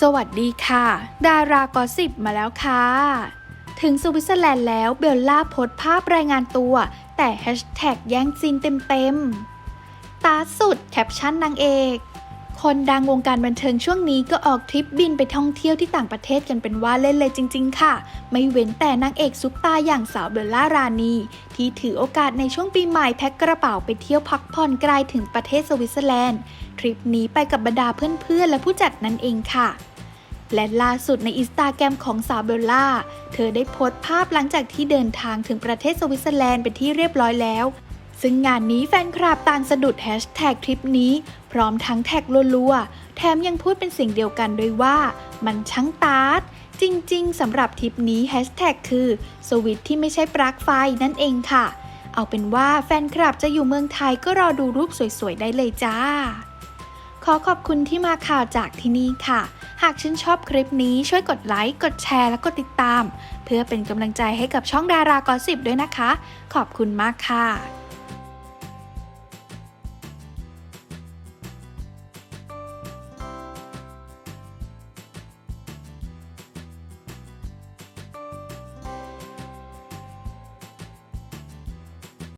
สวัสดีค่ะ ดารากอสิบมาแล้วค่ะ ถึงสวิตเซอร์แลนด์แล้วเบลล่าโพสภาพรายงานตัว แต่แฮชแท็กแย่งซีนเต็มๆ ตาสุดแคปชั่นนางเอก คนดังวงการบันเทิงช่วงนี้ก็ออกทริปบินไปท่องเที่ยวที่ต่างประเทศกันเป็นว่าเล่นเลยจริง ๆ ค่ะ ไม่เว้นแต่นางเอกซุปตาอย่างสาวเบลล่ารานีที่ถือโอกาสในช่วงปีใหม่แพ็คกระเป๋าไปเที่ยวพักผ่อนไกลถึงประเทศสวิตเซอร์แลนด์ ทริปนี้ไปกับบรรดาเพื่อนๆและผู้จัดนั่นเองค่ะและล่าสุดในอินสตาแกรมของสาวเบลล่า เธอได้โพสต์ภาพหลังจากที่เดินทางถึงประเทศสวิตเซอร์แลนด์เป็นที่เรียบร้อยแล้ว ซึ่งงานนี้แฟนคลับต่างสะดุดแฮชแท็กทริปนี้ พร้อมทั้งแท็กรัวๆ แถมยังพูดเป็นสียงเดียวกันด้วยว่า มันช่างตาร์ดจริงๆสำหรับทริปนี้แฮชแท็กคือสวิตที่ไม่ใช่ปลั๊กไฟนั่นเองค่ะ เอาเป็นว่าแฟนคลับจะอยู่เมืองไทยก็รอดูรูปสวยๆ ได้เลยจ้า ขอขอบคุณที่มาข่าวจากที่นี่ค่ะ หากชื่นชอบคลิปนี้ช่วยกดไลค์ กดแชร์และกดติดตาม เพื่อเป็นกำลังใจให้กับช่องดารากอสิบด้วยนะคะ ขอบคุณมากค่ะ